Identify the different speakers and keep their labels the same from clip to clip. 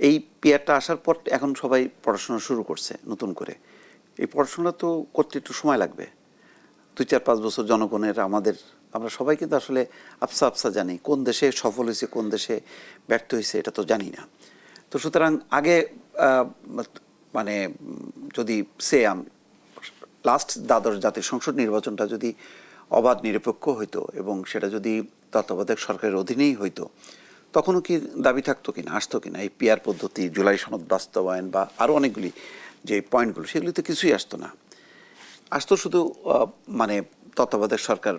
Speaker 1: এই পিয়ারটা আসার পর এখন সবাই পড়াশোনা শুরু করছে নতুন করে। এই পড়াশোনা তো করতে একটু সময় লাগবে। দুই চার পাঁচ বছর জনগণের আমাদের, আমরা সবাই কিন্তু আসলে আফসা আফসা জানি, কোন দেশে সফল হয়েছে, কোন দেশে ব্যর্থ হয়েছে, এটা তো জানি না। তো সুতরাং আগে মানে যদি সে লাস্ট দ্বাদশ জাতীয় সংসদ নির্বাচনটা যদি অবাধ নিরপেক্ষ হইতো এবং সেটা যদি তত্ত্বাবধায়ক সরকারের অধীনেই হইতো তখনও কি দাবি থাকতো কিনা, আসতো কিনা? এই পিয়ার পদ্ধতি, জুলাই সনদ বাস্তবায়ন বা আরও অনেকগুলি যে পয়েন্টগুলো সেগুলি তো কিছুই আসতো না। আসতো শুধু মানে তত্ত্বাবধায়ক সরকার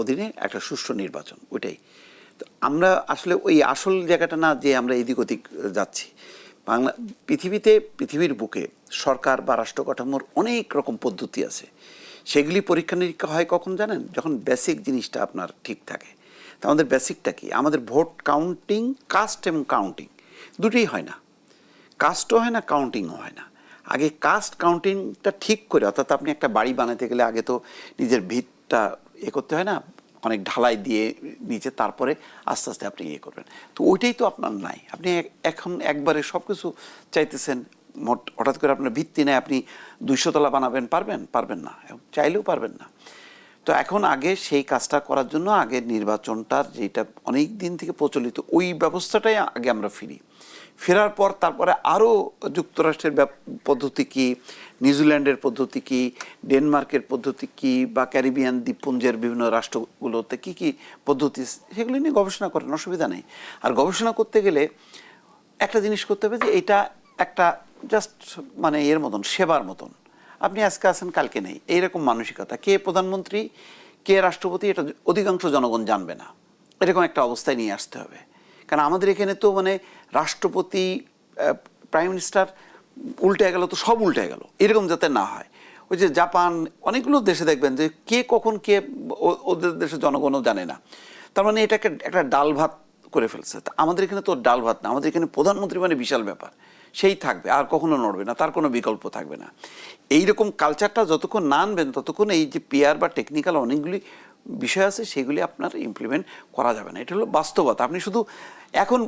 Speaker 1: অধীনে একটা সুষ্ঠু নির্বাচন, ওইটাই। তো আমরা আসলে ওই আসল জায়গাটা না যে আমরা এদিক ওদিক যাচ্ছি। বাংলা, পৃথিবীতে, পৃথিবীর বুকে সরকার বা রাষ্ট্র কাঠামোর অনেক রকম পদ্ধতি আছে। সেগুলি পরীক্ষা নিরীক্ষা হয় কখন জানেন? যখন বেসিক জিনিসটা আপনার ঠিক থাকে। তা আমাদের বেসিকটা কি? আমাদের ভোট কাউন্টিং কাস্ট এবং কাউন্টিং দুটোই হয় না। কাস্টও হয় না কাউন্টিংও হয় না। আগে কাস্ট কাউন্টিংটা ঠিক করে, অর্থাৎ আপনি একটা বাড়ি বানাতে গেলে আগে তো নিজের ভিতটা এ করতে হয় না, অনেক ঢালাই দিয়ে নিচে তারপরে আস্তে আস্তে আপনি ইয়ে করবেন। তো ওইটাই তো আপনার নাই। আপনি এখন একবারে সব কিছু চাইতেছেন, মোট হঠাৎ করে আপনার ভিত্তি নেই, আপনি দুইশো তলা বানাবেন, পারবেন? পারবেন না। চাইলেও পারবেন না। তো এখন আগে সেই কাজটা করার জন্য আগে নির্বাচনটার যেটা অনেক দিন থেকে প্রচলিত, ওই ব্যবস্থাটাই আগে আমরা ফিরি। ফেরার পর তারপরে আরও যুক্তরাষ্ট্রের পদ্ধতি কি, নিউজিল্যান্ডের পদ্ধতি কি, ডেনমার্কের পদ্ধতি কি, বা ক্যারিবিয়ান দ্বীপপুঞ্জের বিভিন্ন রাষ্ট্রগুলোতে কি কি পদ্ধতি সেগুলি নিয়ে গবেষণা করেন, অসুবিধা নেই। আর গবেষণা করতে গেলে একটা জিনিস করতে হবে যে এটা একটা জাস্ট মানে এর মতন, সেবার মতন। আপনি আজকে আছেন, কালকে নেই। এইরকম মানসিকতা। কে প্রধানমন্ত্রী, কে রাষ্ট্রপতি, এটা অধিকাংশ জনগণ জানবে না। এরকম একটা অবস্থায় নিয়ে আসতে হবে। কারণ আমাদের এখানে তো মানে রাষ্ট্রপতি প্রাইম মিনিস্টার উল্টে গেল তো সব উল্টে গেল। এরকম যাতে না হয়। ওই যে জাপান, অনেকগুলো দেশে দেখবেন যে কে কখন কে ওদের দেশের জনগণও জানে না। তার মানে এটাকে একটা ডাল ভাত করে ফেলছে। আমাদের এখানে তো ডাল ভাত না। আমাদের এখানে প্রধানমন্ত্রী মানে বিশাল ব্যাপার। সেই থাকবে, আর কখনো নড়বে না, তার কোনো বিকল্প থাকবে না। এইরকম কালচারটা যতক্ষণ না আনবেন, ততক্ষণ এই যে পিয়ার বা টেকনিক্যাল অনেকগুলি বিষয় আছে, সেগুলি আপনার ইমপ্লিমেন্ট করা যাবে না। এটা হলো বাস্তবতা। আপনি শুধু এখন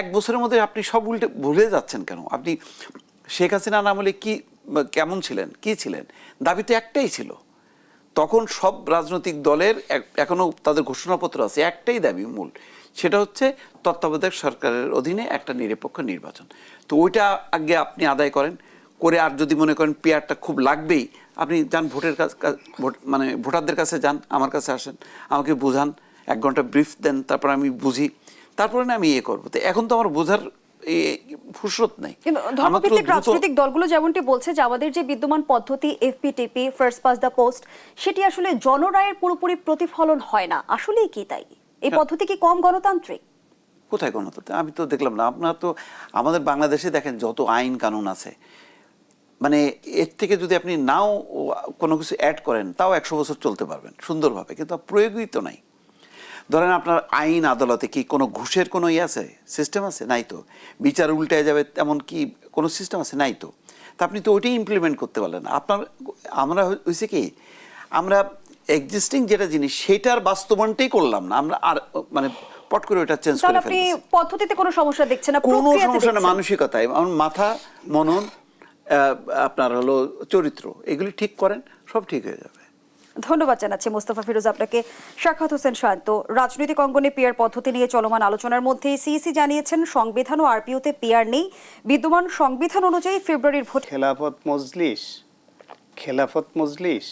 Speaker 1: এক বছরের মধ্যে আপনি সব উল্টে ভুলে যাচ্ছেন কেন? আপনি শেখ হাসিনা আমলে কি, কেমন ছিলেন? কি ছিলেন? দাবি তো একটাই ছিল। তখন সব রাজনৈতিক দলের এখনও তাদের ঘোষণাপত্র আছে, একটাই দাবি মূল। সেটা হচ্ছে তত্ত্বাবধায়ক সরকারের অধীনে একটা নিরপেক্ষ নির্বাচন। তো ওইটা আগে আপনি আদায় করেন। করে আর যদি মনে করেন পেয়ারটা খুব লাগবেই আপনি যান ভোটের কাছে ভোট মানে ভোটারদের কাছে যান আমার কাছে আসেন আমাকে বোঝান এক ঘণ্টা ব্রিফ দেন তারপর আমি বুঝি। তারপরে না আমি ইয়ে করব। তো এখন তো আমার বোঝার এ, ফুরসত নাই।
Speaker 2: কিন্তু ধর্মভিত্তিক রাজনৈতিক দলগুলো যেমনটি বলছে যে আমাদের যে বিদ্যমান পদ্ধতি FPTP first past the post সেটি আসলে জনরায়ের পুরোপুরি প্রতিফলন হয় না। আসলেই কি তাই? এই
Speaker 1: হ্যাঁ।
Speaker 2: পদ্ধতি কি কম গণতান্ত্রিক?
Speaker 1: কোথায় গণতন্ত্র আমি তো দেখলাম না। আপনার তো আমাদের বাংলাদেশে দেখেন যত আইন কানুন আছে মানে এর থেকে যদি আপনি নাও কোনো কিছু অ্যাড করেন তাও একশো বছর চলতে পারবেন সুন্দরভাবে। কিন্তু প্রয়োগই তো নাই। ধরেন আপনার আইন আদালতে কি কোনো ঘুষের কোনো ইয়ে আছে? সিস্টেম আছে? নাই তো। বিচার উল্টে যাবে তেমন কি কোনো সিস্টেম আছে? নাই তো। তা আপনি তো ওইটাই ইমপ্লিমেন্ট করতে পারলেন। আপনার আমরা হয়েছে কি আমরা এক্সিস্টিং যেটা জিনিস সেটার বাস্তবায়নটাই করলাম না। আমরা আর মানে পট করে ওটা চেঞ্জ
Speaker 2: তাহলে
Speaker 1: করে
Speaker 2: আপনি পদ্ধতিতে কোনো সমস্যা দেখছেন না
Speaker 1: কোনো সমস্যা না। মানসিকতায়। আমার মাথা মনন আপনার হলো চরিত্র এগুলি ঠিক করেন সব ঠিক হয়ে যাবে।
Speaker 2: ধন্যবাদ জানাচ্ছি মোস্তফা ফিরোজ আপনাকে। শাখাত হোসেন শান্ত রাজনৈতিক অঙ্গনে পিয়ার পদ্ধতি নিয়ে চলমান আলোচনার মধ্যে সিইসি জানিয়েছেন সংবিধান ও আরপিওতে পিয়ার নেই। বিদ্যমান সংবিধান অনুযায়ী ফেব্রুয়ারির ভোট
Speaker 3: খেলাফত মজলিস খেলাফত মজলিস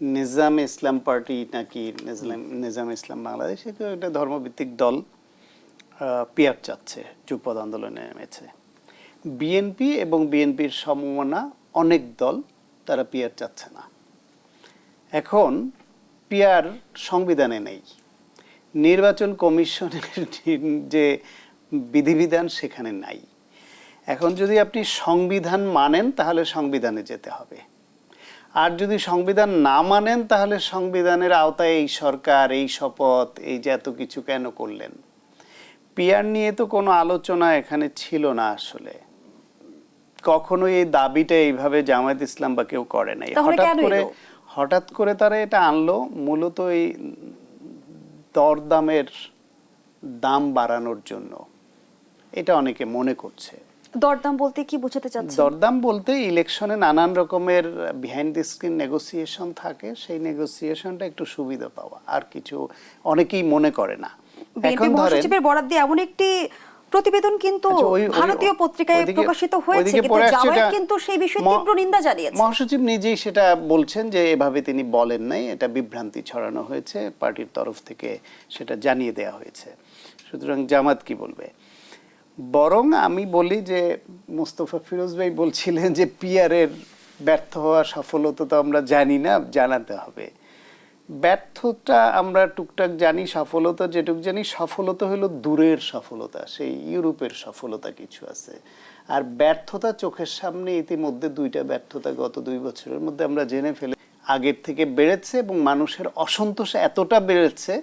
Speaker 3: নিজাম ইসলাম পার্টি নাকি নিজাম নিজাম ইসলাম বাংলাদেশ এটা একটা ধর্মভিত্তিক দল আহ, পিয়ার চাচ্ছে যুগপদ আন্দোলনে নেমেছে। বিএনপি এবং বিএনপির সমমনা অনেক দল তারা পিয়ার চাচ্ছে না। এখন পিয়ার সংবিধানে নেই। নির্বাচন কমিশনের যে বিধিবিধান সেখানে নাই। এখন যদি আপনি সংবিধান মানেন তাহলে সংবিধানে যেতে হবে। আর যদি সংবিধান না মানেন তাহলে সংবিধানের আওতায় এই সরকার এই শপথ এই যে এত কিছু কেন করলেন? পিয়ার নিয়ে তো কোনো আলোচনা এখানে ছিল না আসলে। কখনো এই দাবিটা এইভাবে জামায়াত ইসলাম বা কেউ করে নাই। হঠাৎ করে হঠাৎ করে তারা এটা আনলো মূলত এই দরদামের দাম বাড়ানোর জন্য। এটা অনেকে মনে করছে।
Speaker 2: দরদাম বলতে কি বোঝাতে চাচ্ছেন?
Speaker 3: দরদাম বলতে ইলেকশনে নানান রকমের বিহাইন্ড দি স্ক্রিন নেগোসিয়েশন থাকে সেই নেগোসিয়েশনটা একটু সুবিধা পাওয়া আর কিছু অনেকেই মনে করে না।
Speaker 2: বিএনপি মহাসচিবের বরাদ দিয়ে এমন একটি প্রতিবেদন কিন্তু
Speaker 3: আচ্ছা,
Speaker 2: ভারতীয় পত্রিকায় প্রকাশিত হয়েছে কিন্তু
Speaker 3: এটা-
Speaker 2: কিন্তু সেই বিষয়ে তীব্র নিন্দা জানিয়েছে।
Speaker 3: মহাসচিব নিজেই সেটা বলছেন যে এভাবে তিনি বলেন নাই এটা বিভ্রান্তি ছড়ানো হয়েছে পার্টির তরফ থেকে সেটা জানিয়ে দেওয়া হয়েছে। সুতরাং জামাত কি বলবে? বরং আমি বলি যে মোস্তফা ফিরোজ ভাই বলছিলেন যে পিয়ারের ব্যর্থ হওয়া সফলতা তো আমরা জানি না, জানাতে হবে। ব্যর্থতা আমরা টুকটাক জানি, সফলতা যেটুক জানি, সফলতা হলো দূরের সফলতা, সেই ইউরোপের সফলতা কিছু আছে। আর ব্যর্থতা চোখের সামনে ইতিমধ্যে দুইটা ব্যর্থতা গত দুই বছরের মধ্যে আমরা জেনে ফেলে আগের থেকে বেড়েছে এবং মানুষের অসন্তোষ এতটা বেড়েছে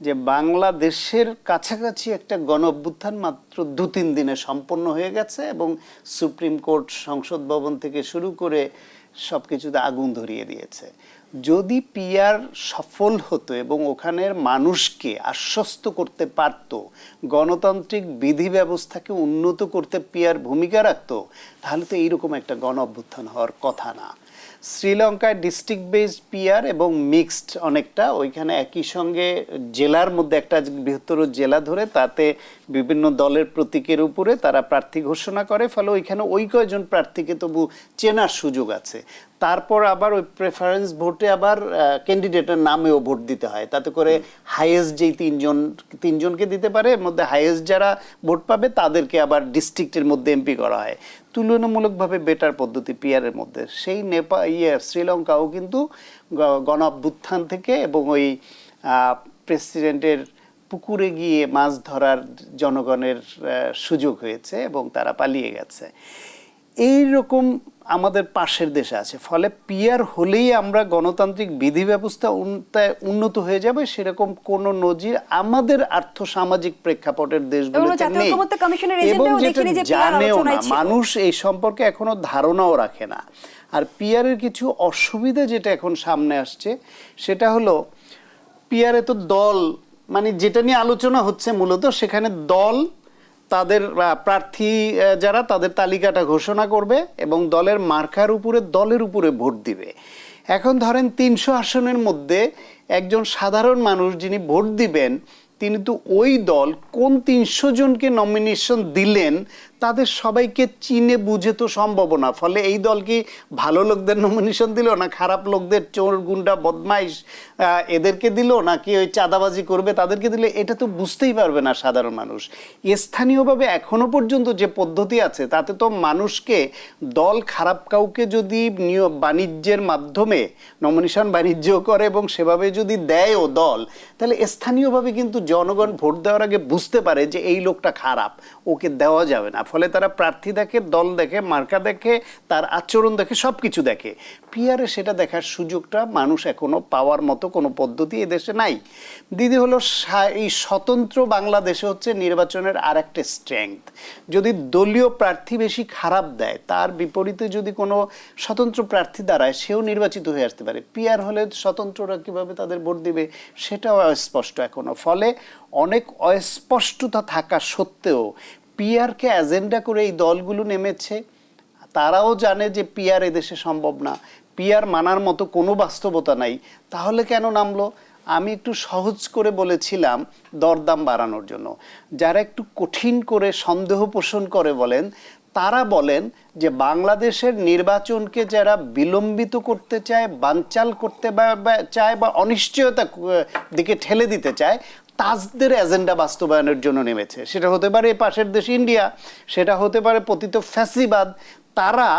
Speaker 3: যে বাংলাদেশের কাছাকাছি একটা গণ অভ্যুত্থান মাত্র দু তিন দিনে সম্পন্ন হয়ে গেছে এবং সুপ্রিম কোর্ট সংসদ ভবন থেকে শুরু করে সবকিছুতে আগুন ধরিয়ে দিয়েছে। যদি পিয়ার সফল হতো এবং ওখানের মানুষকে আশ্বস্ত করতে পারত, গণতান্ত্রিক বিধি ব্যবস্থাকে উন্নত করতে পিয়ার ভূমিকা রাখতো, তাহলে তো এইরকম একটা গণ অভ্যুত্থান হওয়ার কথা না। শ্রীলঙ্কায় ডিস্ট্রিক্ট বেসড পিয়ার এবং মিক্সড অনেকটা, ওইখানে একই সঙ্গে জেলার মধ্যে একটা বৃহত্তর জেলা ধরে তাতে বিভিন্ন দলের প্রতীকের উপরে তারা প্রার্থী ঘোষণা করে, ফলে ওইখানে ওই কয়জন প্রার্থীকে তবু চেনার সুযোগ আছে। তারপর আবার ওই প্রেফারেন্স ভোটে আবার ক্যান্ডিডেটের নামেও ভোট দিতে হয়। তাতে করে হাইয়েস্ট যেই তিনজন, তিনজনকে দিতে পারে, এর মধ্যে হাইয়েস্ট যারা ভোট পাবে তাদেরকে আবার ডিস্ট্রিক্টের মধ্যে এমপি করা হয়। তুলনামূলকভাবে বেটার পদ্ধতি পিয়ারের মধ্যে। সেই নেপা ইয়ে শ্রীলঙ্কাও কিন্তু গণ অভ্যুত্থান থেকে এবং ওই প্রেসিডেন্টের পুকুরে গিয়ে মাছ ধরার জনগণের সুযোগ হয়েছে এবং তারা পালিয়ে গেছে। এই রকম আমাদের পাশের দেশে আছে। ফলে পিয়ার হলেই আমরা গণতান্ত্রিক বিধি ব্যবস্থা উন্নত হয়ে যাবে সেরকম কোন নজির আমাদের আর্থ সামাজিক প্রেক্ষাপটের দেশগুলোতে নেই। এবং যেটা জানেও না মানুষ এই সম্পর্কে এখনও ধারণাও রাখে না। আর পিয়ারের কিছু অসুবিধা যেটা এখন সামনে আসছে সেটা হলো পিয়ারে তো দল মানে যেটা নিয়ে আলোচনা হচ্ছে মূলত সেখানে দল তাদের প্রার্থী যারা তাদের তালিকাটা ঘোষণা করবে এবং দলের মার্কার উপরে, দলের উপরে ভোট দিবে। এখন ধরেন তিনশো আসনের মধ্যে একজন সাধারণ মানুষ যিনি ভোট দিবেন, তিনি তো ওই দল কোন তিনশো জনকে নমিনেশন দিলেন তাদের সবাইকে চিনে বুঝে তো সম্ভব না। ফলে এই দল কি ভালো লোকদের নমিনেশন দিল না খারাপ লোকদের চোর, গুন্ডা, বদমাইশ এদেরকে দিল নাকি ওই চাঁদাবাজি করবে তাদেরকে দিলে? এটা তো বুঝতেই পারবে না সাধারণ মানুষ। স্থানীয়ভাবে এখনও পর্যন্ত যে পদ্ধতি আছে, তাতে তো মানুষকে দল খারাপ কাউকে যদি বাণিজ্যের মাধ্যমে নমিনেশন বাণিজ্য করে এবং সেভাবে যদি দেয়ও দল, তাহলে স্থানীয়ভাবে কিন্তু জনগণ ভোট দেওয়ার আগে বুঝতে পারে যে এই লোকটা খারাপ, ওকে দেওয়া যাবে না। ফলে তারা প্রার্থী দেখে, দল দেখে, মার্কা দেখে, তার আচরণ দেখে সব কিছু দেখে। পিয়ারে সেটা দেখার সুযোগটা মানুষ এখনও পাওয়ার মতো কোনো পদ্ধতি এদেশে নাই। দিদি হলো এই স্বতন্ত্র বাংলাদেশে হচ্ছে নির্বাচনের আর একটা স্ট্রেংথ যদি দলীয় প্রার্থী বেশি খারাপ দেয়, তার বিপরীতে যদি কোনো স্বতন্ত্র প্রার্থী দাঁড়ায়, সেও নির্বাচিত হয়ে আসতে পারে। পিয়ার হলে স্বতন্ত্ররা কীভাবে তাদের ভোট দিবে, সেটাও অস্পষ্ট এখনও ফলে অনেক অস্পষ্টতা থাকা সত্ত্বেও পিয়ারকে এজেন্ডা করে এই দলগুলো নেমেছে। তারাও জানে যে পিয়ার এদেশে সম্ভব না। পিয়ার মানার মতো কোনো বাস্তবতা নাই। তাহলে কেন নামলো? আমি একটু সহজ করে বলেছিলাম দরদাম বাড়ানোর জন্য। যারা একটু কঠিন করে সন্দেহ পোষণ করে বলেন, তারা বলেন যে বাংলাদেশের নির্বাচনকে যারা বিলম্বিত করতে চায়, বানচাল করতে চায় বা অনিশ্চয়তা দিকে ঠেলে দিতে চায় তাজদের এজেন্ডা বাস্তবায়নের জন্য নেমেছে। সেটা হতে পারে পাশের দেশ ইন্ডিয়া, সেটা হতে পারে পতিত ফ্যাসিবাদ। তারা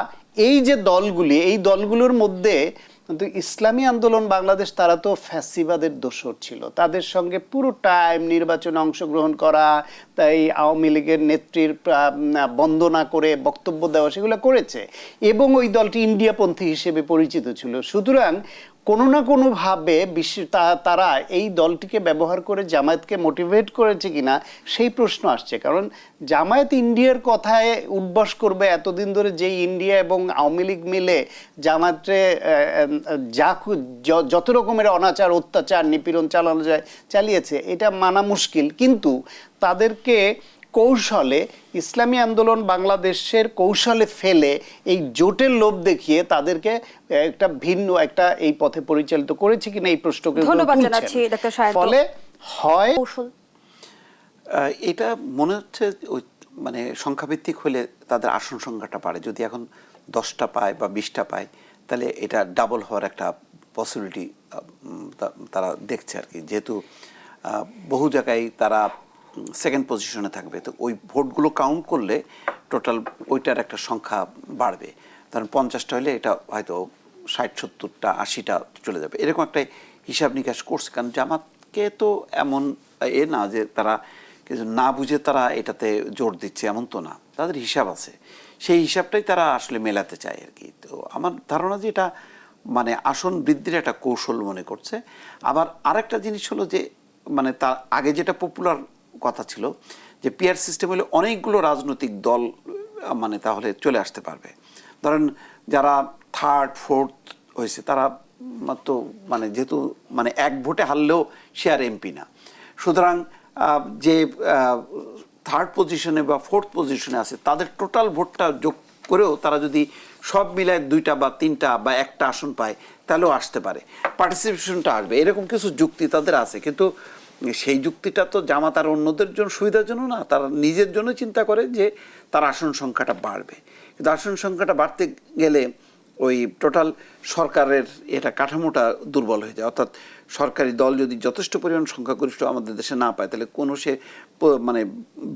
Speaker 3: এই যে দলগুলি, এই দলগুলোর মধ্যে কিন্তু ইসলামী আন্দোলন বাংলাদেশ, তারা তো ফ্যাসিবাদের দোষর ছিল। তাদের সঙ্গে পুরো টাইম নির্বাচনে অংশগ্রহণ করা, তাই আওয়ামী লীগের নেত্রীর বন্দনা করে বক্তব্য দেওয়া, সেগুলো করেছে। এবং ওই দলটি ইন্ডিয়াপন্থী হিসেবে পরিচিত ছিল। সুতরাং কোনো না কোনোভাবে বিশ্ব তারা এই দলটিকে ব্যবহার করে জামায়াতকে মোটিভেট করেছে কিনা, সেই প্রশ্ন আসছে। কারণ জামায়াত ইন্ডিয়ার কথায় উদ্বাস করবে এতদিন ধরে যেই ইন্ডিয়া এবং আওয়ামী লীগ মিলে জামায়াতে যা, যত রকমের অনাচার, অত্যাচার, নিপীড়ন চালানো যায়, চালিয়েছে, এটা মানা মুশকিল। কিন্তু তাদেরকে কৌশলে ইসলামী আন্দোলন বাংলাদেশের কৌশলে ফেলে এই জোটের লোভ দেখিয়ে তাদেরকে একটা ভিন্ন একটা এই পথে পরিচালিত করেছে কিনা এই প্রশ্নকে
Speaker 2: ধন্যবাদ
Speaker 3: তুলছেন।
Speaker 2: জানাচ্ছি, ডক্টর সায়ন্ত।
Speaker 3: ফলে হয়
Speaker 1: এটা মনে হচ্ছে মানে সংখ্যাভিত্তিক হলে তাদের আসন সংখ্যাটা বাড়ে যদি এখন দশটা পায় বা বিশটা পায় তাহলে এটা ডাবল হওয়ার একটা পসিবিলিটি তারা দেখছে আর কি যেহেতু আহ, বহু জায়গায় তারা সেকেন্ড পজিশনে থাকবে। তো ওই ভোটগুলো কাউন্ট করলে টোটাল ওইটার একটা সংখ্যা বাড়বে। কারণ পঞ্চাশটা হলে এটা হয়তো ষাট, সত্তরটা, আশিটা চলে যাবে। এরকম একটা হিসাব নিকাশ করছে। কারণ জামাতকে তো এমন এ না যে তারা কিছু না বুঝে তারা এটাতে জোর দিচ্ছে, এমন তো না। তাদের হিসাব আছে। সেই হিসাবটাই তারা আসলে মেলাতে চায় আর কি। তো আমার ধারণা যে এটা মানে আসন বৃদ্ধির একটা কৌশল মনে করছে। আবার আরেকটা জিনিস হলো যে মানে তার আগে যেটা পপুলার কথা ছিল যে পিয়ার সিস্টেম হলে অনেকগুলো রাজনৈতিক দল মানে তাহলে চলে আসতে পারবে। ধরেন যারা থার্ড, ফোর্থ হয়েছে, তারা মাত্র মানে যেহেতু মানে এক ভোটে হারলেও সে আর এমপি না। সুতরাং যে থার্ড পজিশনে বা ফোর্থ পজিশনে আছে, তাদের টোটাল ভোটটা যোগ করেও তারা যদি সব মিলায় দুইটা বা তিনটা বা একটা আসন পায়, তাহলেও আসতে পারে। পার্টিসিপেশনটা আসবে। এরকম কিছু যুক্তি তাদের আছে। কিন্তু সেই যুক্তিটা তো জামাত আর অন্যদের জন্য সুবিধার জন্য না, তারা নিজের জন্য চিন্তা করে যে তার আসন সংখ্যাটা বাড়বে। কিন্তু আসন সংখ্যাটা বাড়তে গেলে ওই টোটাল সরকারের এটা কাঠামোটা দুর্বল হয়ে যায়। অর্থাৎ সরকারি দল যদি যথেষ্ট পরিমাণ সংখ্যাগরিষ্ঠ আমাদের দেশে না পায়, তাহলে কোনো সে মানে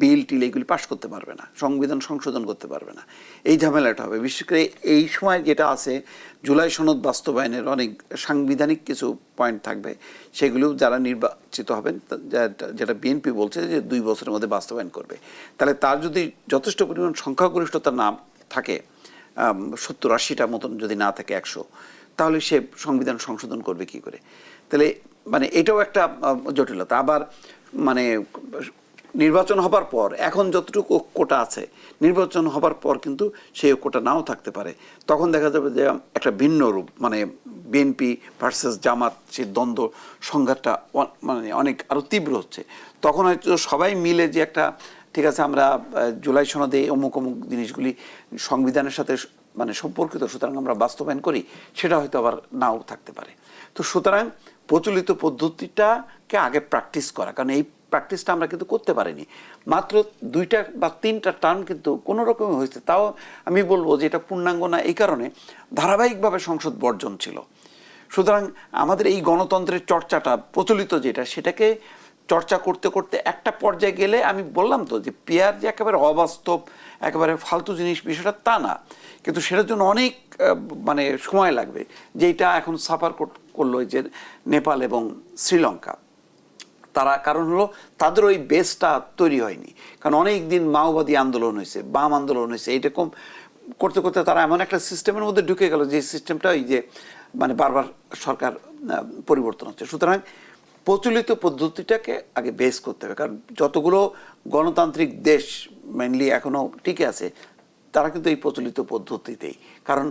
Speaker 1: বিল টিল এইগুলি পাশ করতে পারবে না, সংবিধান সংশোধন করতে পারবে না। এই ঝামেলাটা হবে। বিশেষ করে এই সময় যেটা আছে, জুলাই সনদ বাস্তবায়নের অনেক সাংবিধানিক কিছু পয়েন্ট থাকবে, সেগুলো যারা নির্বাচিত হবেন যেটা বিএনপি বলছে যে দুই বছরের মধ্যে বাস্তবায়ন করবে। তাহলে তার যদি যথেষ্ট পরিমাণ সংখ্যাগরিষ্ঠতা না থাকে সত্তর আশিটা মতন যদি না থাকে একশো, তাহলে সে সংবিধান সংশোধন করবে কি করে? তাহলে মানে এটাও একটা জটিলতা। আবার মানে নির্বাচন হবার পর, এখন যতটুকু কোটা আছে, নির্বাচন হবার পর কিন্তু সেই কোটা নাও থাকতে পারে। তখন দেখা যাবে যে একটা ভিন্ন রূপ মানে বিএনপি ভার্সেস জামাত সেই দ্বন্দ্ব সংঘাতটা মানে অনেক আরও তীব্র হচ্ছে। তখন হয়তো সবাই মিলে যে একটা, ঠিক আছে, আমরা জুলাই সনদে অমুক অমুক জিনিসগুলি সংবিধানের সাথে মানে সম্পর্কিত, সুতরাং আমরা বাস্তবায়ন করি, সেটা হয়তো আবার নাও থাকতে পারে। তো সুতরাং প্রচলিত পদ্ধতিটাকে আগে প্র্যাকটিস করা। কারণ এই প্র্যাকটিসটা আমরা কিন্তু করতে পারিনি। মাত্র দুইটা বা তিনটা টার্ম কিন্তু কোনো রকমই হয়েছে। তাও আমি বলব যে এটা পূর্ণাঙ্গ না, এই কারণে ধারাবাহিকভাবে সংসদ বর্জন ছিল। সুতরাং আমাদের এই গণতন্ত্রের চর্চাটা প্রচলিত যেটা, সেটাকে চর্চা করতে করতে একটা পর্যায়ে গেলে আমি বললাম তো যে পেয়ার যে একেবারে অবাস্তব, একেবারে ফালতু জিনিস বিষয়টা তা না। কিন্তু সেটার জন্য অনেক মানে সময় লাগবে। যেটা এখন সাফার করল যে নেপাল এবং শ্রীলঙ্কা। তারা কারণ হলো তাদের ওই বেসটা তৈরি হয়নি। কারণ অনেক দিন মাওবাদী আন্দোলন হয়েছে, বাম আন্দোলন হয়েছে এইরকম করতে করতে তারা এমন একটা সিস্টেমের মধ্যে ঢুকে গেল যে সিস্টেমটা ওই যে মানে বারবার সরকার পরিবর্তন হচ্ছে। সুতরাং প্রচলিত পদ্ধতিটাকে আগে বেস করতে হবে। কারণ যতগুলো গণতান্ত্রিক দেশ মেনলি এখনও টিকে আছে, তারা কিন্তু এই প্রচলিত পদ্ধতিতেই। কারণ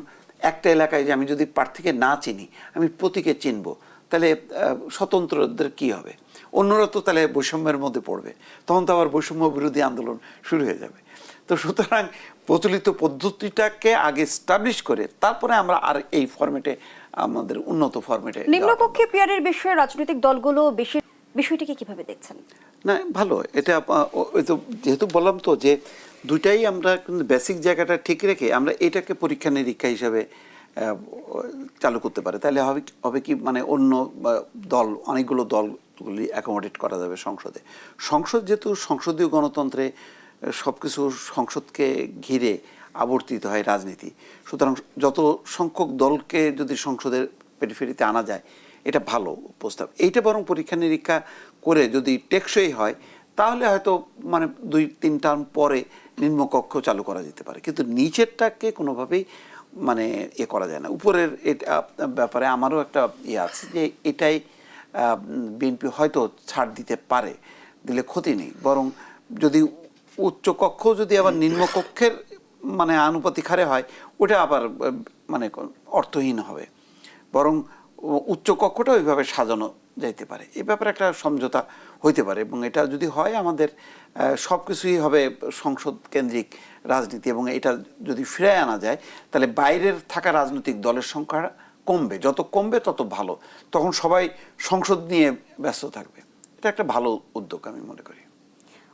Speaker 1: একটা এলাকায় যে আমি যদি প্রার্থীকে না চিনি আমি প্রতীকে চিনব তাহলে স্বতন্ত্রদের কি হবে? অন্যরা তো তাহলে বৈষম্যের মধ্যে পড়বে। তখন তো আবার বৈষম্য বিরোধী আন্দোলন শুরু হয়ে যাবে। তো সুতরাং প্রচলিত পদ্ধতিটাকে আগে স্টাবলিশ করে তারপরে আমরা আর এই ফরম্যাটে আমাদের উন্নত ফরম্যাটে
Speaker 2: নিম্নকক্ষে পিয়ারের বিষয়ে রাজনৈতিক দলগুলো বেশি বিষয়টিকে কীভাবে দেখছেন?
Speaker 1: না, ভালো। এটা ওই তো যেহেতু বললাম তো যে দুইটাই আমরা কিন্তু বেসিক জায়গাটা ঠিক রেখে আমরা এটাকে পরীক্ষা নিরীক্ষা হিসাবে চালু করতে পারে। তাহলে হবে হবে কি মানে অন্য দল, অনেকগুলো দলগুলি অ্যাকোমোডেট করা যাবে সংসদে। সংসদ যেহেতু সংসদীয় গণতন্ত্রে সব কিছু সংসদকে ঘিরে আবর্তিত হয় রাজনীতি। সুতরাং যত সংখ্যক দলকে যদি সংসদের পেরিফেরিতে আনা যায় এটা ভালো প্রস্তাব। এইটা বরং পরীক্ষা নিরীক্ষা করে যদি টেকসই হয়, তাহলে হয়তো মানে দুই, তিন টার্ম পরে নিম্নকক্ষ চালু করা যেতে পারে। কিন্তু নিচেরটাকে কোনোভাবেই মানে এ করা যায় না। উপরের এটা ব্যাপারে আমারও একটা ইয়ে আছে যে এটাই বিএনপি হয়তো ছাড় দিতে পারে, দিলে ক্ষতি নেই। বরং যদি উচ্চ কক্ষ যদি আবার নিম্নকক্ষের মানে আনুপাতিক হারে হয়, ওটা আবার মানে অর্থহীন হবে। বরং উচ্চ কক্ষটা ওইভাবে সাজানো যাইতে পারে। এ ব্যাপারে একটা সমঝোতা হইতে পারে এবং এটা যদি হয় আমাদের সব কিছুই হবে সংসদ কেন্দ্রিক রাজনীতি এবং এটা যদি ফিরে আনা যায়, তাহলে বাইরের থাকা রাজনৈতিক দলের সংখ্যা কমবে। যত কমবে তত ভালো। তখন সবাই সংসদ নিয়ে ব্যস্ত থাকবে। এটা একটা ভালো উদ্যোগ আমি মনে করি।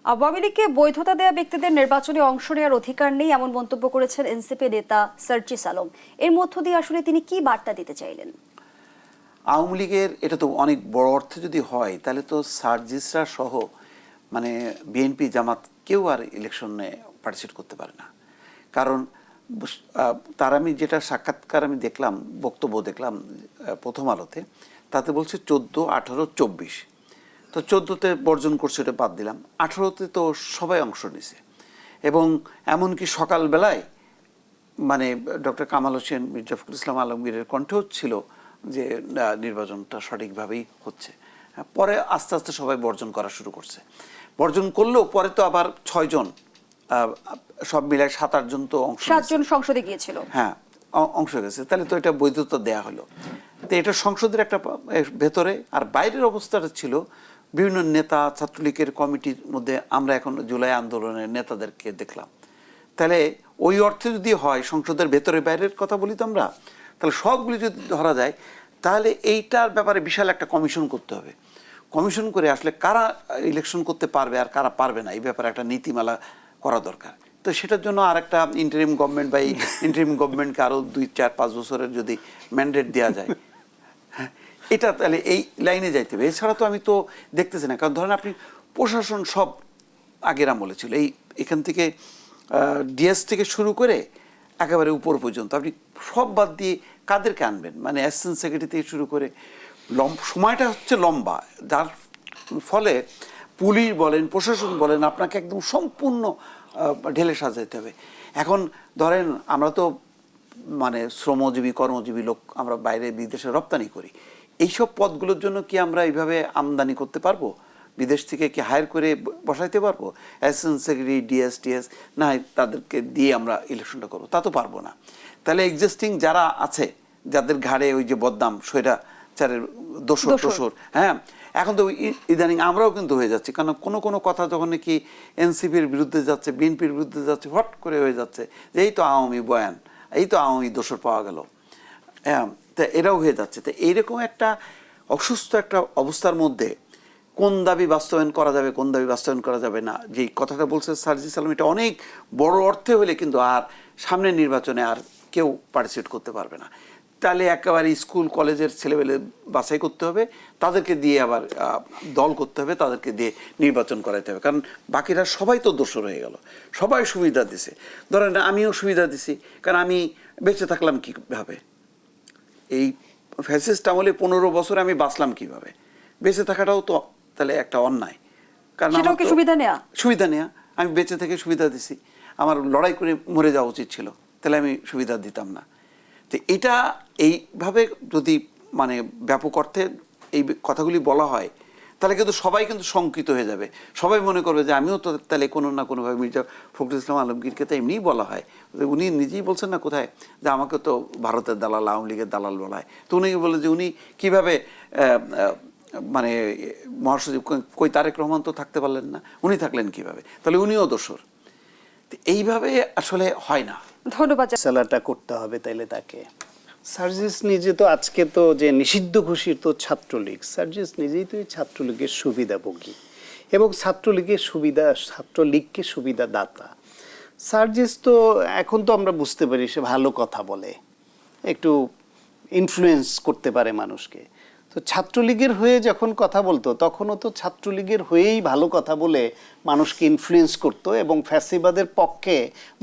Speaker 2: আওয়ামী লীগকে বৈধতা দেওয়া ব্যক্তিদের নির্বাচনে অংশ নেওয়ার অধিকার নেই এমন মন্তব্য করেছেন এনসিপি নেতা সার্জিস আলম এর মধ্য দিয়ে আসলে তিনি কি বার্তা দিতে চাইলেন?
Speaker 1: আওয়ামী লীগের এটা তো অনেক বড় অর্থে যদি হয়, তাহলে তো সার্জিসরা সহ মানে বিএনপি জামাত কেউ আর ইলেকশনে পার্টিসিপেট করতে পারে না। কারণ তার আমি যেটা সাক্ষাৎকার আমি দেখলাম, বক্তব্য দেখলাম প্রথম আলোতে, তাতে বলছে চোদ্দ, আঠারো, চব্বিশ। তো চোদ্দোতে বর্জন করছে ওটা বাদ দিলাম, আঠারোতে তো সবাই অংশ নিছে। এবং এমনকি সকালবেলায় মানে ডক্টর কামাল হোসেন মির্জা ফখরুল ইসলাম আলমগীরের কণ্ঠেও ছিল যে নির্বাচনটা সঠিকভাবেই হচ্ছে। পরে আস্তে আস্তে সবাই বর্জন করা শুরু করছে। বর্জন করলেও পরে তো আবার ছয়জন সব মিলায় সাত আটজন তো অংশ।
Speaker 2: সাতজন সংসদে গিয়েছিল।
Speaker 1: হ্যাঁ অংশ গেছে। তাহলে তো এটা বৈধতা দেয়া হলো। তো এটা সংসদের একটা ভেতরে আর বাইরের অবস্থাটা ছিল বিভিন্ন নেতা ছাত্রলীগের কমিটির মধ্যে আমরা এখন জুলাই আন্দোলনের নেতাদেরকে দেখলাম। তাহলে ওই অর্থে যদি হয় সংসদের ভেতরে বাইরের কথা বলি তো আমরা তাহলে সবগুলি যদি ধরা যায়, তাহলে এইটার ব্যাপারে বিশাল একটা কমিশন করতে হবে। কমিশন করে আসলে কারা ইলেকশন করতে পারবে আর কারা পারবে না, এই ব্যাপারে একটা নীতিমালা করা দরকার। তো সেটার জন্য আর একটা ইন্টারিম গভর্নমেন্ট বা এই ইন্টারিম গভর্নমেন্টকে আরও দুই, চার, পাঁচ বছরের যদি ম্যান্ডেট দেওয়া যায়। এটা তাহলে এই লাইনে যাইতে হবে। এছাড়া তো আমি তো দেখতেছি না, কারণ ধরেন আপনি প্রশাসন সব আগের আমলে ছিল। এই এখান থেকে ডিএস থেকে শুরু করে একেবারে উপর পর্যন্ত। আপনি সব বাদ দিয়ে কাদেরকে আনবেন? মানে অ্যাসিস্ট্যান্ট সেক্রেটারি থেকে শুরু করে সময়টা হচ্ছে লম্বা। যার ফলে পুলিশ বলেন, প্রশাসন বলেন, আপনাকে একদম সম্পূর্ণ ঢেলে সাজাইতে হবে। এখন ধরেন, আমরা তো মানে শ্রমজীবী, কর্মজীবী লোক, আমরা বাইরে বিদেশে রপ্তানি করি। এইসব পদগুলোর জন্য কি আমরা এইভাবে আমদানি করতে পারব? বিদেশ থেকে কি হায়ার করে বসাইতে পারব? অ্যাসিস্ট্যান্ট সেক্রেটারি ডিএস টিএস না হয় তাদেরকে দিয়ে আমরা ইলেকশনটা করব। তা তো পারব না। তাহলে এক্সিস্টিং যারা আছে যাদের ঘাড়ে ওই যে বদনাম সৈরা চারের দোসর
Speaker 2: দোসর।
Speaker 1: টোসর হ্যাঁ? এখন তো ইদানিং আমরাও কিন্তু হয়ে যাচ্ছি। কারণ কোনো কোনো কথা যখন নাকি এনসিপির বিরুদ্ধে যাচ্ছে বিএনপির বিরুদ্ধে যাচ্ছে হট করে হয়ে যাচ্ছে যে এই তো আওয়ামী বয়ান এই তো আওয়ামী দোসর পাওয়া গেল হ্যাঁ? তা এরাও হয়ে যাচ্ছে। তো এইরকম একটা অসুস্থ একটা অবস্থার মধ্যে কোন দাবি বাস্তবায়ন করা যাবে, কোন দাবি বাস্তবায়ন করা যাবে না। যে কথাটা বলছে সার্জি সালাম, এটা অনেক বড় অর্থে হলে কিন্তু আর সামনের নির্বাচনে আর কেউ পার্টিসিপেট করতে পারবে না। তাহলে একেবারে স্কুল, কলেজের ছেলেবেলে বাছাই করতে হবে, তাদেরকে দিয়ে আবার দল করতে হবে, তাদেরকে দিয়ে নির্বাচন করাইতে হবে। কারণ বাকিরা সবাই তো দোষর হয়ে গেল, সবাই সুবিধা দিছে। ধরেন আমিও সুবিধা দিছি, কারণ আমি বেঁচে থাকলাম কীভাবে? এই ফ্যাসিস্ট আমলে পনেরো বছরে আমি বাঁচলাম কীভাবে? বেঁচে থাকাটাও তো তাহলে একটা অন্যায়। কারণ
Speaker 2: সুবিধা নেয়া?
Speaker 1: সুবিধা নেয়া। আমি বেঁচে থেকে সুবিধা দিছি। আমার লড়াই করে মরে যাওয়া উচিত ছিল। তাহলে আমি সুবিধা দিতাম না। তো এটা এইভাবে যদি মানে ব্যাপক অর্থে এই কথাগুলি বলা হয় তাহলে কিন্তু সবাই কিন্তু শঙ্কিত হয়ে যাবে। সবাই মনে করবে যে আমিও তো তাহলে কোনো না কোনোভাবে মির্জা ফখরুল ইসলাম আলমগীরকে তো এমনিই বলা হয়। উনি নিজেই বলছেন না কোথায়? যে আমাকে তো ভারতের দালাল আওয়ামী লীগের দালাল বলা হয়। তো উনি বলে যে উনি কীভাবে মানে মহাসচিব কই- তারেক রহমান তো থাকতে পারলেন না উনি থাকলেন কীভাবে? তাহলে উনিও দোষর। এইভাবে আসলে হয় না।
Speaker 2: ধন্যবাদ।
Speaker 3: সেলাটা করতে হবে তাইলে তাকে। সার্জিস নিজে তো আজকে তো যে নিষিদ্ধ ঘোষিত ছাত্রলীগ সার্জিস নিজেই তো এই ছাত্রলীগের সুবিধাভোগী এবং ছাত্রলীগের সুবিধা ছাত্রলীগকে সুবিধা দাতা সার্জিস তো এখন তো আমরা বুঝতে পারি সে ভালো কথা বলে একটু ইনফ্লুয়েন্স করতে পারে মানুষকে। তো ছাত্রলীগের হয়ে যখন কথা বলতো, তখনও তো ছাত্রলীগের হয়েই ভালো কথা বলে মানুষকে ইনফ্লুয়েন্স করতো এবং ফ্যাসিবাদের পক্ষে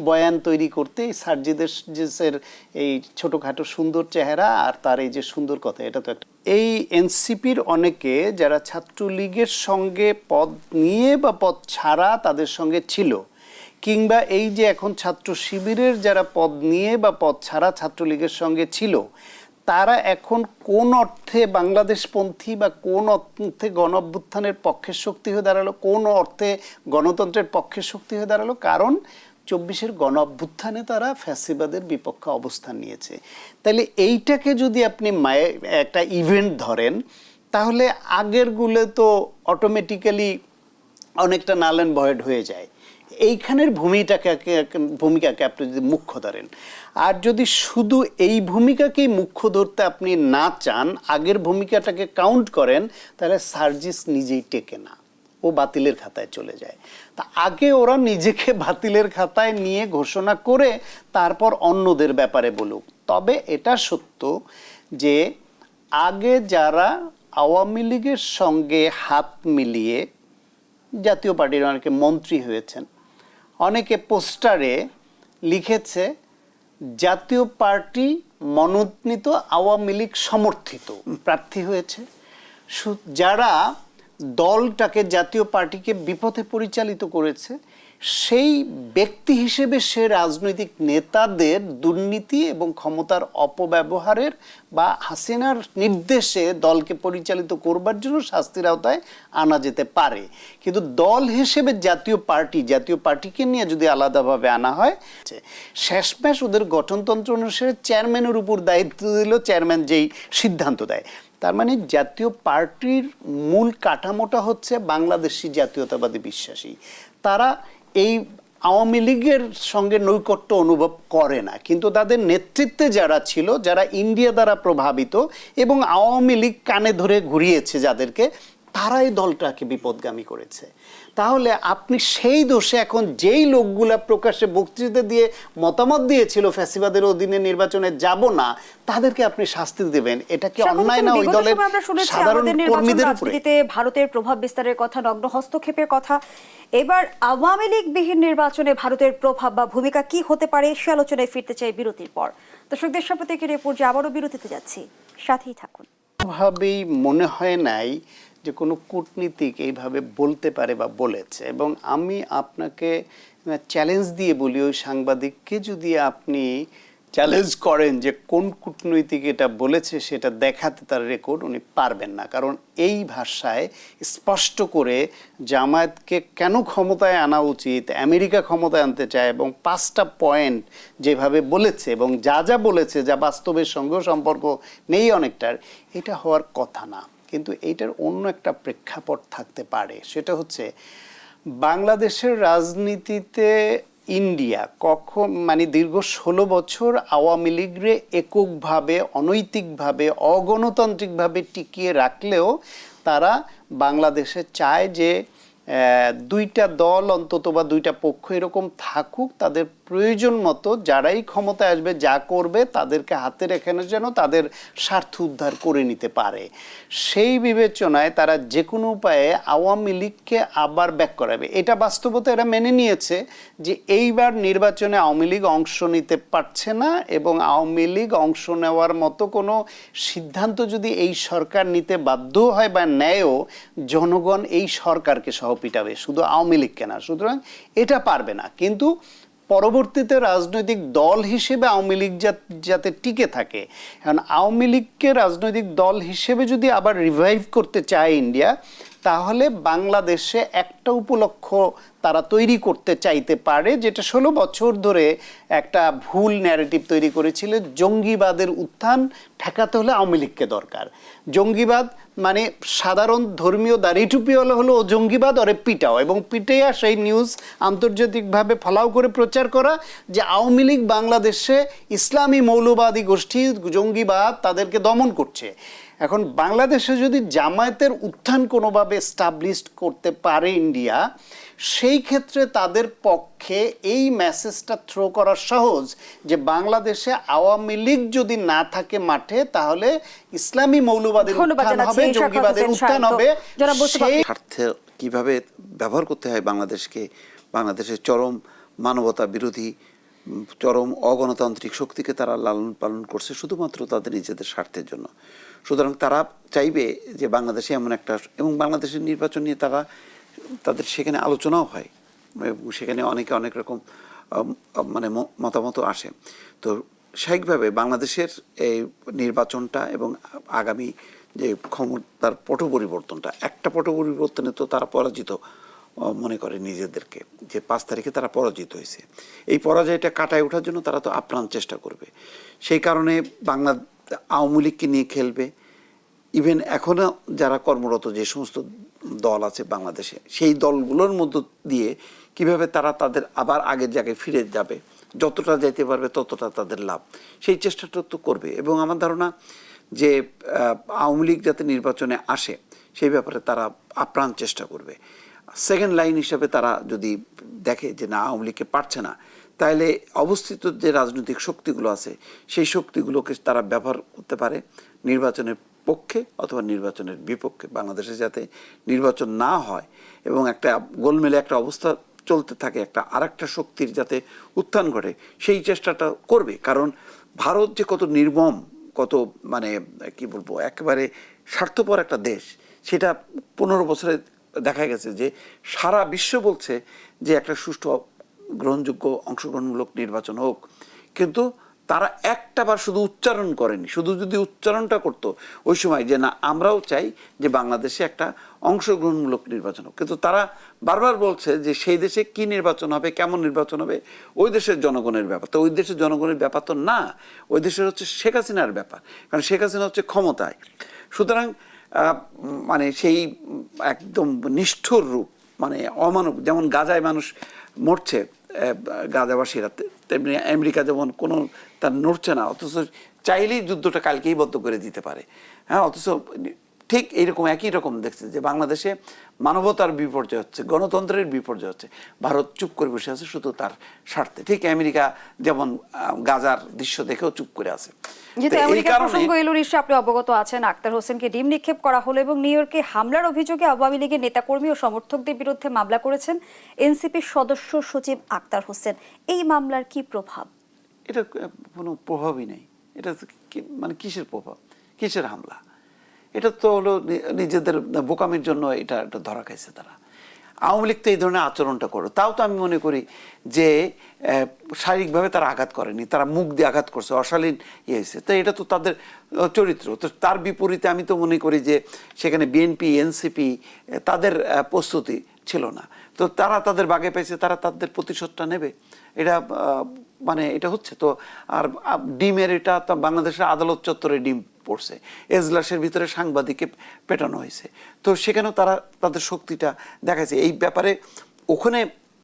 Speaker 3: বয়ান তৈরি করতে এই সার্জিদের এই ছোটোখাটো সুন্দর চেহারা আর তার এই যে সুন্দর কথা, এটা তো একটা। এই এনসিপির অনেকে যারা ছাত্রলীগের সঙ্গে পদ নিয়ে বা পদ ছাড়া তাদের সঙ্গে ছিল, কিংবা এই যে এখন ছাত্র শিবিরের যারা পদ নিয়ে বা পদ ছাড়া ছাত্রলীগের সঙ্গে ছিল তারা এখন কোন অর্থে বাংলাদেশপন্থী বা কোন অর্থে গণ অভ্যুত্থানের পক্ষের শক্তি হয়ে দাঁড়াল, কোন অর্থে গণতন্ত্রের পক্ষের শক্তি হয়ে দাঁড়াল? কারণ চব্বিশের গণ অভ্যুত্থানে তারা ফ্যাসিবাদের বিপক্ষে অবস্থান নিয়েছে। তাহলে এইটাকে যদি আপনি একটা ইভেন্ট ধরেন, তাহলে আগেরগুলো তো অটোমেটিক্যালি অনেকটা নাল অ্যান্ড ভয়েড হয়ে যায়। এইখানের ভূমিটাকে, ভূমিকাকে আপনি যদি মুখ্য ধরেন। আর যদি শুধু এই ভূমিকাকেই মুখ্য ধরতে আপনি না চান, আগের ভূমিকাটাকে কাউন্ট করেন, তাহলে সার্জিস নিজেই টেকে না। ও বাতিলের খাতায় চলে যায়। তা আগে ওরা নিজেকে বাতিলের খাতায় নিয়ে ঘোষণা করে তারপর অন্যদের ব্যাপারে বলুক। তবে এটা সত্য যে আগে যারা আওয়ামী লীগের সঙ্গে হাত মিলিয়ে জাতীয় পার্টির অনেকে মন্ত্রী হয়েছেন অনেকে পোস্টারে লিখেছে, জাতীয় পার্টি মনোনীত আওয়ামী লীগ সমর্থিত। প্রার্থী হয়েছে। যারা দলটাকে জাতীয় পার্টিকে বিপথে পরিচালিত করেছে সেই ব্যক্তি হিসেবে সে রাজনৈতিক নেতাদের দুর্নীতি এবং ক্ষমতার অপব্যবহারের বা হাসিনার নির্দেশে দলকে পরিচালিত করবার জন্য শাস্তির আওতায় আনা যেতে পারে। কিন্তু দল হিসেবে জাতীয় পার্টি, জাতীয় পার্টিকে নিয়ে যদি আলাদাভাবে আনা হয় শেষমেশ ওদের গঠনতন্ত্র অনুসারে চেয়ারম্যানের উপর দায়িত্ব দিল চেয়ারম্যান যেই সিদ্ধান্ত দেয়। তার মানে জাতীয় পার্টির মূল কাঠামোটা হচ্ছে বাংলাদেশি জাতীয়তাবাদী বিশ্বাসী। তারা এই আওয়ামী লীগের সঙ্গে নৈকট্য অনুভব করে না। কিন্তু তাদের নেতৃত্বে যারা ছিল, যারা ইন্ডিয়া দ্বারা প্রভাবিত এবং আওয়ামী লীগ কানে ধরে ঘুরিয়েছে যাদেরকে, তারাই দলটাকে বিপদগামী করেছে। তাহলে আপনি সেই দোষে এখন যেই লোকগুলা প্রকাশ্যে বক্তৃতা দিয়ে মতামত দিয়েছিল ফ্যাসিবাদের অধীনে নির্বাচনে যাব না তাদেরকে আপনি শাস্তি দেবেন। এটা কি অন্যায় না ওই দলের সাধারণ কর্মীদের উপরে?
Speaker 2: ভারতের প্রভাব বিস্তারের কথা নগ্ন হস্তক্ষেপের কথা। এবার আওয়ামী লীগ বিহীন নির্বাচনে ভারতের প্রভাব বা ভূমিকা কি হতে পারে সে আলোচনায় ফিরতে চাই বিরতির পর। দর্শকদের সাপ্রতিকের এ পর্যায়ে আবারও বিরতিতে যাচ্ছি। সাথেই থাকুন।
Speaker 3: ভাবেই মনে হয় নাই যে কোনো কূটনীতিক এইভাবে বলতে পারে বা বলেছে। এবং আমি আপনাকে চ্যালেঞ্জ দিয়ে বলি, ওই সাংবাদিককে যদি আপনি চ্যালেঞ্জ করেন যে কোন কূটনৈতিক এটা বলেছে, সেটা দেখাতে তার রেকর্ড উনি পারবেন না। কারণ এই ভাষায় স্পষ্ট করে জামায়াতকে কেন ক্ষমতায় আনা উচিত, আমেরিকা ক্ষমতায় আনতে চায় এবং পাঁচটা পয়েন্ট যেভাবে বলেছে এবং যা যা বলেছে, যা বাস্তবের সঙ্গেও সম্পর্ক নেই অনেকটার, এটা হওয়ার কথা না। কিন্তু এইটার অন্য একটা প্রেক্ষাপট থাকতে পারে। সেটা হচ্ছে বাংলাদেশের রাজনীতিতে ইন্ডিয়া কখন মানে দীর্ঘ ষোলো বছর আওয়ামী লীগরে এককভাবে, অনৈতিকভাবে, অগণতান্ত্রিকভাবে টিকিয়ে রাখলেও তারা বাংলাদেশে চায় যে দুইটা দল অন্তত বা দুইটা পক্ষ এরকম থাকুক, তাদের প্রয়োজন মতো যারাই ক্ষমতায় আসবে, যা করবে, তাদেরকে হাতে রেখে যেন তাদের স্বার্থ উদ্ধার করে নিতে পারে। সেই বিবেচনায় তারা যে কোনো উপায়ে আওয়ামী লীগকে আবার ব্যাক করাবে। এটা বাস্তবতা এরা মেনে নিয়েছে যে এইবার নির্বাচনে আওয়ামী লীগ অংশ নিতে পারছে না এবং আওয়ামী লীগ অংশ নেওয়ার মতো কোনো সিদ্ধান্ত যদি এই সরকার নিতে বাধ্য হয় বা নেয়ও, জনগণ এই সরকারকে সহ পিটাবে। শুধু আওয়ামী লীগকে না, সুতরাং এটা পারবে না। কিন্তু পরবর্তীতে রাজনৈতিক দল হিসেবে আওয়ামী লীগ যাতে টিকে থাকে। এখন আওয়ামী লীগকে রাজনৈতিক দল হিসেবে যদি আবার রিভাইভ করতে চায় ইন্ডিয়া, তাহলে বাংলাদেশে একটা উপলক্ষ তারা তৈরি করতে চাইতে পারে, যেটা ষোলো বছর ধরে একটা ভুল ন্যারেটিভ তৈরি করেছিল, জঙ্গিবাদের উত্থান ঠেকাতে হলে আওয়ামী লীগকে দরকার। জঙ্গিবাদ মানে সাধারণ ধর্মীয় দাড়ি টুপিওয়ালা হলো জঙ্গিবাদ ওরে পিটাও। এবং পিটাইয়া সেই নিউজ আন্তর্জাতিকভাবে ফলাও করে প্রচার করা যে আওয়ামী লীগ বাংলাদেশে ইসলামী মৌলবাদী গোষ্ঠী জঙ্গিবাদ তাদেরকে দমন করছে। এখন বাংলাদেশে যদি জামায়াতের উত্থান কোনোভাবে স্টাবলিশড করতে পারে ইন্ডিয়া সেই ক্ষেত্রে তাদের পক্ষে এই মেসেজটা থ্রো করা সহজ যে বাংলাদেশে আওয়ামী লীগ যদি না থাকে মাঠে তাহলে ইসলামী মৌলবাদের উত্থান হবে জঙ্গিবাদের উত্থান হবে। সেই
Speaker 1: স্বার্থে কীভাবে ব্যবহার করতে হয় বাংলাদেশকে? বাংলাদেশের চরম মানবতা বিরোধী চরম অগণতান্ত্রিক শক্তিকে তারা লালন পালন করছে শুধুমাত্র তাদের নিজেদের স্বার্থের জন্য। সুতরাং তারা চাইবে যে বাংলাদেশে এমন একটা এবং বাংলাদেশের নির্বাচন নিয়ে তারা তাদের সেখানে আলোচনাও হয়। সেখানে অনেকে অনেক রকম মানে মতামত আসে। তো স্বাভাবিকভাবে বাংলাদেশের এই নির্বাচনটা এবং আগামী যে ক্ষমতার পট পরিবর্তনটা একটা পট পরিবর্তনে তো তারা পরাজিত মনে করে নিজেদেরকে, যে পাঁচ তারিখে তারা পরাজিত হয়েছে। এই পরাজয়টা কাটায় ওঠার জন্য তারা তো আপ্রাণ চেষ্টা করবে। সেই কারণে বাংলা, আওয়ামী লীগকে নিয়ে খেলবে। ইভেন এখনও যারা কর্মরত, যে সমস্ত দল আছে বাংলাদেশে। সেই দলগুলোর মধ্য দিয়ে কীভাবে তারা তাদের আবার আগের জায়গায় ফিরে যাবে, যতটা যেতে পারবে ততটা তাদের লাভ। সেই চেষ্টাটা তো করবে। এবং আমার ধারণা যে আওয়ামী লীগ যাতে নির্বাচনে আসে, সেই ব্যাপারে তারা আপ্রাণ চেষ্টা করবে। সেকেন্ড লাইন হিসাবে তারা যদি দেখে যে না, আওয়ামী লীগকে পারছে না তাহলে অবস্থিত যে রাজনৈতিক শক্তিগুলো আছে, সেই শক্তিগুলোকে তারা ব্যবহার করতে পারে নির্বাচনের পক্ষে অথবা নির্বাচনের বিপক্ষে, বাংলাদেশে যাতে নির্বাচন না হয় এবং একটা গোলমেলে একটা অবস্থা চলতে থাকে, একটা আরেকটা শক্তির যাতে উত্থান ঘটে, সেই চেষ্টাটা করবে। কারণ ভারত যে কত নির্মম, কত মানে কি বলব, একেবারে স্বার্থপর একটা দেশ, সেটা পনেরো বছরে দেখা গেছে যে সারা বিশ্ব বলছে যে একটা সুষ্ঠু, গ্রহণযোগ্য, অংশগ্রহণমূলক নির্বাচন হোক। কিন্তু তারা একটাবার শুধু উচ্চারণ করেনি। শুধু যদি উচ্চারণটা করতো ওই সময় যে, না, আমরাও চাই যে, বাংলাদেশে একটা অংশগ্রহণমূলক নির্বাচন হোক। কিন্তু তারা বারবার বলছে যে, সেই দেশে কি নির্বাচন হবে, কেমন নির্বাচন হবে? ওই দেশের জনগণের ব্যাপার। তো ওই দেশের জনগণের ব্যাপার তো না, ওই দেশের হচ্ছে শেখ হাসিনার ব্যাপার। কারণ শেখ হাসিনা হচ্ছে ক্ষমতায়। সুতরাং মানে সেই একদম নিষ্ঠুর রূপ মানে অমানব, যেমন গাজায় মানুষ মরছে গাজাবাসীরা তেমনি আমেরিকা যেমন কোনো তার নড়ছে না, অথচ চাইলেই যুদ্ধটা কালকেই বদ্ধ করে দিতে পারে। হ্যাঁ অথচ ঠিক এইরকম একই রকম দেখছে যে বাংলাদেশে মানবতার বিপর্যয় হচ্ছে গণতন্ত্রের বিপর্যয় হচ্ছে। ভারত চুপ করে বসে আছে শুধু তার স্বার্থে। ঠিক আমেরিকা যেমন গাজার দৃশ্য দেখেও চুপ করে আছে।
Speaker 2: আপনি অবগত আছেন। আক্তার হোসেনকে ডিম নিক্ষেপ করা হলো এবং নিউ ইয়র্কে হামলার অভিযোগে আওয়ামী লীগের নেতাকর্মী ও সমর্থকদের বিরুদ্ধে মামলা করেছেন এনসিপির সদস্য সচিব আক্তার হোসেন। এই মামলার কি প্রভাব?
Speaker 1: এটা কোনো প্রভাবই নেই। এটা মানে কিসের প্রভাব? কিসের হামলা? এটা তো হলো নিজেদের বোকামির জন্য এটা একটা ধরা খাইছে তারা। আওয়ামী লীগ তো এই ধরনের আচরণটা করো। তাও তো আমি মনে করি যে শারীরিকভাবে তারা আঘাত করেনি, তারা মুখ দিয়ে আঘাত করছে, অশালীন ইয়ে হয়েছে তো এটা তো তাদের চরিত্র। তো তার বিপরীতে আমি তো মনে করি যে, সেখানে বিএনপি এনসিপি তাদের প্রস্তুতি ছিল না। তো তারা তাদের বাগে পেয়েছে তারা তাদের প্রতিশোধটা নেবে। এটা মানে এটা হচ্ছে তো, আর ডিমের এটা তো বাংলাদেশের আদালত চত্বরে ডিম পড়ছে। এজলাসের ভিতরে সাংবাদিককে পেটানো হয়েছে। তো সেখানেও তারা তাদের শক্তিটা দেখাচ্ছে এই ব্যাপারে ওখানে